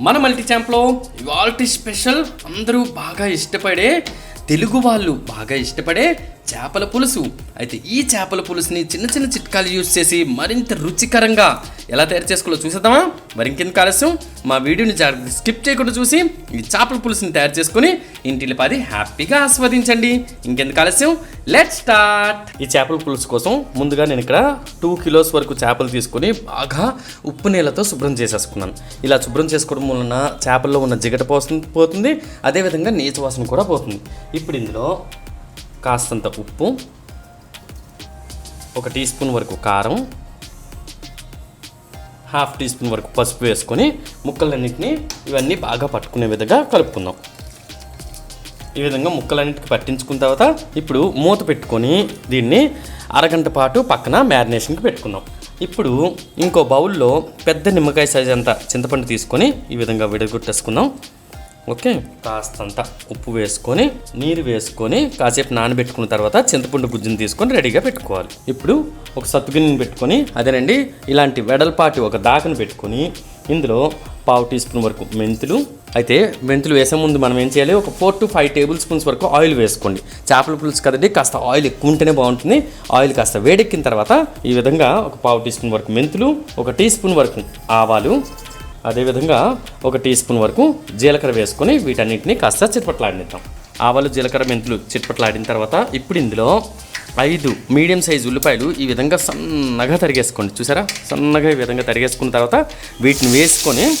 మన మల్టీ ఛాంప్లో ఇవాల్టి స్పెషల్ అందరూ బాగా ఇష్టపడే తెలుగు వాళ్ళు బాగా ఇష్టపడే చేపల పులుసు. అయితే ఈ చేపల పులుసుని చిన్న చిన్న చిట్కాలు యూజ్ చేసి మరింత రుచికరంగా ఎలా తయారు చేసుకోవాలో చూసేద్దామా? మరి ఇంకెందుకు ఆలస్యం? మా వీడియోని జాగ్రత్త స్కిప్ చేయకుండా చూసి ఈ చేపల పులుసుని తయారు చేసుకొని ఇంటిలో పది హ్యాపీగా ఆస్వాదించండి. ఇంకెందుకు ఆలస్యం? లెట్ స్టార్ట్ ఈ చేపల పులుసు కోసం ముందుగా నేను ఇక్కడ టూ కిలోస్ వరకు చేపలు తీసుకొని బాగా ఉప్పు నీళ్ళతో శుభ్రం చేసేసుకున్నాను. ఇలా శుభ్రం చేసుకోవడం వలన చేపల్లో ఉన్న జిగట పోస్తుంది పోతుంది. అదేవిధంగా నీచు వాసన కూడా పోతుంది. ఇప్పుడు ఇందులో కాస్తంత ఉప్పు ఒక టీ స్పూన్ వరకు కారం హాఫ్ టీ స్పూన్ వరకు పసుపు వేసుకొని ముక్కలన్నింటినీ ఇవన్నీ బాగా పట్టుకునే విధంగా కలుపుకుందాం. ఈ విధంగా ముక్కలన్నిటికి పట్టించుకున్న తర్వాత ఇప్పుడు మూత పెట్టుకొని దీన్ని అరగంట పాటు పక్కన మ్యారినేషన్కి పెట్టుకుందాం. ఇప్పుడు ఇంకో బౌల్లో పెద్ద నిమ్మకాయ సైజ్ అంత చింతపండు తీసుకొని ఈ విధంగా విడగొట్టేసుకుందాం. ఓకే? కాస్తంత ఉప్పు వేసుకొని నీరు వేసుకొని కాసేపు నానబెట్టుకున్న తర్వాత చింతపండు గుజ్జుని తీసుకొని రెడీగా పెట్టుకోవాలి. ఇప్పుడు ఒక సత్తుగిన్నెని పెట్టుకొని అదేనండి ఇలాంటి వెడల్పాటి ఒక దాకను పెట్టుకొని ఇందులో పావు టీ స్పూన్ వరకు మెంతులు అయితే మెంతులు వేసే ముందు మనం ఏం చేయాలి? ఒక four to five tablespoons వరకు ఆయిల్ వేసుకోండి. చేపల పులుసు కదండి కాస్త ఆయిల్ ఎక్కువ ఉంటేనే బాగుంటుంది. ఆయిల్ కాస్త వేడెక్కిన తర్వాత ఈ విధంగా ఒక పావు టీ స్పూన్ వరకు మెంతులు ఒక టీ స్పూన్ వరకు ఆవాలు అదేవిధంగా ఒక టీ స్పూన్ వరకు జీలకర్ర వేసుకొని వీటన్నింటినీ కాస్త చిట్పట్లాడినిద్దాం. ఆవాలు జీలకర్ర మెంతులు చిట్పట్లాడిన తర్వాత ఇప్పుడు ఇందులో ఐదు మీడియం సైజు ఉల్లిపాయలు ఈ విధంగా సన్నగా తరిగేసుకోండి. చూసారా? సన్నగా ఈ విధంగా తరిగేసుకున్న తర్వాత వీటిని వేసుకొని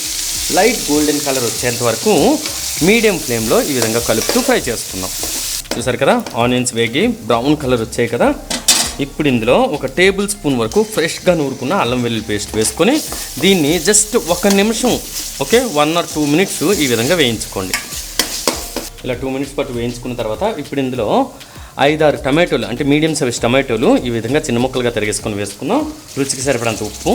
లైట్ గోల్డెన్ కలర్ వచ్చేంత వరకు మీడియం ఫ్లేమ్లో ఈ విధంగా కలుపుతూ ఫ్రై చేసుకుందాం. చూసారు కదా? ఆనియన్స్ వేగి బ్రౌన్ కలర్ వచ్చాయి కదా? ఇప్పుడు ఇందులో ఒక టేబుల్ స్పూన్ వరకు ఫ్రెష్గా నూరుకున్న అల్లం వెల్లుల్లి పేస్ట్ వేసుకొని దీన్ని జస్ట్ ఒక నిమిషం okay one or two minutes ఈ విధంగా వేయించుకోండి. ఇలా టూ మినిట్స్ పాటు వేయించుకున్న తర్వాత ఇప్పుడు ఇందులో ఐదారు టమాటోలు అంటే మీడియం సైజ్ టమాటోలు ఈ విధంగా చిన్న ముక్కలుగా తరిగేసుకొని వేసుకుందాం రుచికి సరిపడంత ఉప్పు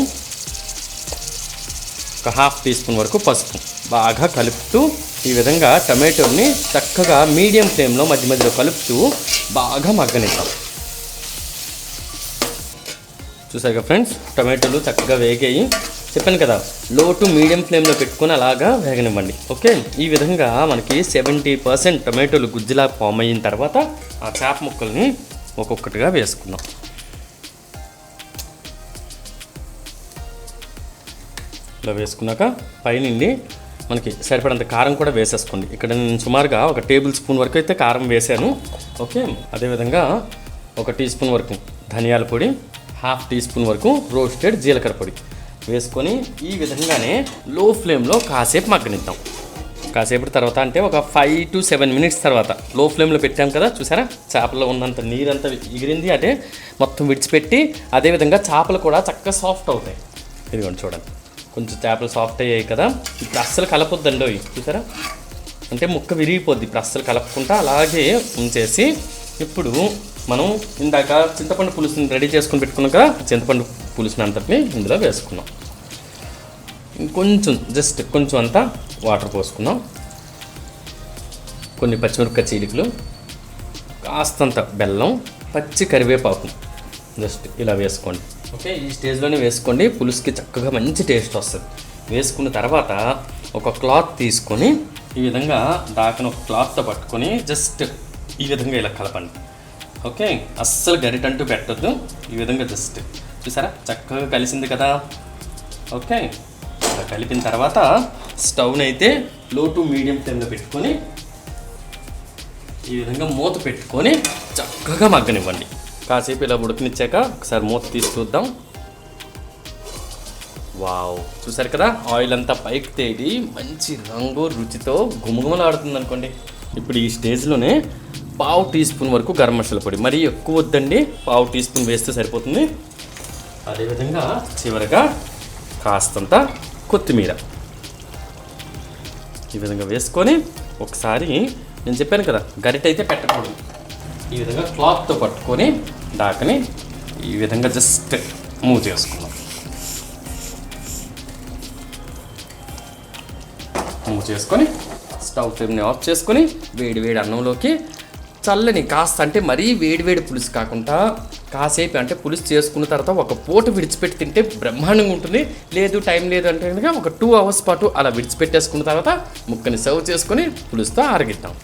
ఒక హాఫ్ టీ స్పూన్ వరకు పసుపు బాగా కలుపుతూ ఈ విధంగా టమాటోని చక్కగా మీడియం ఫ్లేమ్లో మధ్య మధ్యలో కలుపుతూ బాగా మగ్గనిద్దాం. చూసారుగా ఫ్రెండ్స్? టమాటోలు చక్కగా వేగాయి. చెప్పాను కదా లో టు మీడియం ఫ్లేమ్లో పెట్టుకొని అలాగా వేగనివ్వండి. ఓకే? ఈ విధంగా మనకి సెవెంటీ పర్సెంట్ టమాటోలు గుజ్జులా ఫామ్ అయిన తర్వాత ఆ చేప ముక్కల్ని ఒక్కొక్కటిగా వేసుకుందాం. ఇలా వేసుకున్నాక పైనుండి మనకి సరిపడంత కారం కూడా వేసేసుకోండి. ఇక్కడ నేను సుమారుగా ఒక టేబుల్ స్పూన్ వరకు అయితే కారం వేసాను ఓకే? అదేవిధంగా ఒక టీ స్పూన్ వరకు ధనియాల పొడి హాఫ్ టీ స్పూన్ వరకు రోస్టెడ్ జీలకర్ర పొడి వేసుకొని ఈ విధంగానే లో ఫ్లేమ్లో కాసేపు మగ్గనిద్దాం. కాసేపటి తర్వాత అంటే ఒక ఫైవ్ టు సెవెన్ మినిట్స్ తర్వాత. లో ఫ్లేమ్లో పెట్టాం కదా చూసారా? చేపలో ఉన్నంత నీరంతా ఎగిరింది అంటే మొత్తం విడిచిపెట్టి అదేవిధంగా చేపలు కూడా చక్కగా సాఫ్ట్ అవుతాయి. ఇదిగోండి చూడండి. కొంచెం చేపలు సాఫ్ట్ అయ్యాయి కదా. ఇప్పుడు అస్సలు కలపొద్దండి అవి చూసారా? అంటే ముక్క విరిగిపోద్ది ఇప్పుడు అస్సలు కలపకుండా అలాగే ఉంచేసి ఇప్పుడు మనం ఇందాక చింతపండు పులుసుని రెడీ చేసుకుని పెట్టుకున్నాక చింతపండు పులుసుని అంతటిని ఇందులో వేసుకున్నాం. ఇంకొంచెం జస్ట్ కొంచెం అంతా వాటర్ పోసుకున్నాం. కొన్ని పచ్చిమిరపకాయ చీలికలు కాస్తంత బెల్లం పచ్చి కరివేపాకు. జస్ట్ ఇలా వేసుకోండి. ఓకే ఈ స్టేజ్లోనే వేసుకోండి. పులుసుకి చక్కగా మంచి టేస్ట్ వస్తుంది. వేసుకున్న తర్వాత ఒక క్లాత్ తీసుకొని ఈ విధంగా దాకన ఒక క్లాత్తో పట్టుకొని జస్ట్ ఈ విధంగా ఇలా కలపండి. ఓకే అస్సలు గరిటంటూ పెట్టద్దు. ఈ విధంగా జస్ట్ చూసారా? చక్కగా కలిసింది కదా. ఓకే ఇలా కలిపిన తర్వాత స్టవ్ని అయితే లో టు మీడియం ఫ్లేమ్లో పెట్టుకొని ఈ విధంగా మూత పెట్టుకొని చక్కగా మగ్గనివ్వండి. కాసేపు ఇలా ఉడకనిచ్చాక ఒకసారి మూత తీసి చూద్దాం. వావ్ చూసారు కదా? ఆయిల్ అంతా పైకి తేలి మంచి రంగు రుచితో గుమగుమలాడుతుంది అనుకోండి ఇప్పుడు ఈ స్టేజ్లోనే పావు టీ స్పూన్ వరకు గరం మసాలా పొడి. మరీ ఎక్కువ వద్దండి. పావు టీ స్పూన్ వేస్తే సరిపోతుంది. అదేవిధంగా చివరగా కాస్తంత కొత్తిమీర. ఈ విధంగా వేసుకొని ఒకసారి నేను చెప్పాను కదా గరిట అయితే పెట్టకూడదు. ఈ విధంగా క్లాత్తో పట్టుకొని దాకని ఈ విధంగా జస్ట్ మూవ్ చేసుకుందాం మూవ్ చేసుకొని స్టవ్ ఫ్లేమ్ని ఆఫ్ చేసుకొని వేడి వేడి అన్నంలోకి చల్లని కాస్త అంటే మరీ వేడివేడి పులుసు కాకుండా కాసేపు అంటే పులుసు చేసుకున్న తర్వాత ఒక పూట విడిచిపెట్టి తింటే బ్రహ్మాండంగా ఉంటుంది. లేదు టైం లేదు అంటే కనుక ఒక టూ అవర్స్ పాటు అలా విడిచిపెట్టేసుకున్న తర్వాత ముక్కని సర్వ్ చేసుకొని పులుసుతో ఆరగిద్దాం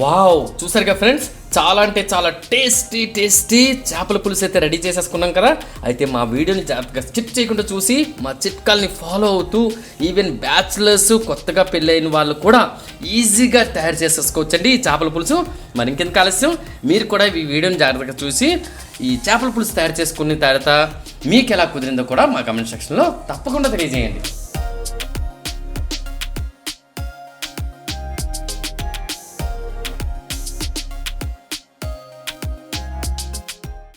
వావ్ చూసారుగా ఫ్రెండ్స్? చాలా అంటే చాలా టేస్టీ టేస్టీ చేపల పులుసు అయితే రెడీ చేసేసుకున్నాం కదా. అయితే మా వీడియోని జాగ్రత్తగా స్కిప్ చేయకుండా చూసి మా చిట్కాల్ని ఫాలో అవుతూ ఈవెన్ బ్యాచులర్స్ కొత్తగా పెళ్ళైన వాళ్ళు కూడా ఈజీగా తయారు చేసేసుకోవచ్చండి ఈ చేపల పులుసు. మరి ఇంకెందుకు ఆలస్యం? మీరు కూడా ఈ వీడియోని జాగ్రత్తగా చూసి ఈ చేపల పులుసు తయారు చేసుకున్న తర్వాత మీకు ఎలా కుదిరిందో కూడా మా కమెంట్ సెక్షన్లో తప్పకుండా తెలియజేయండి.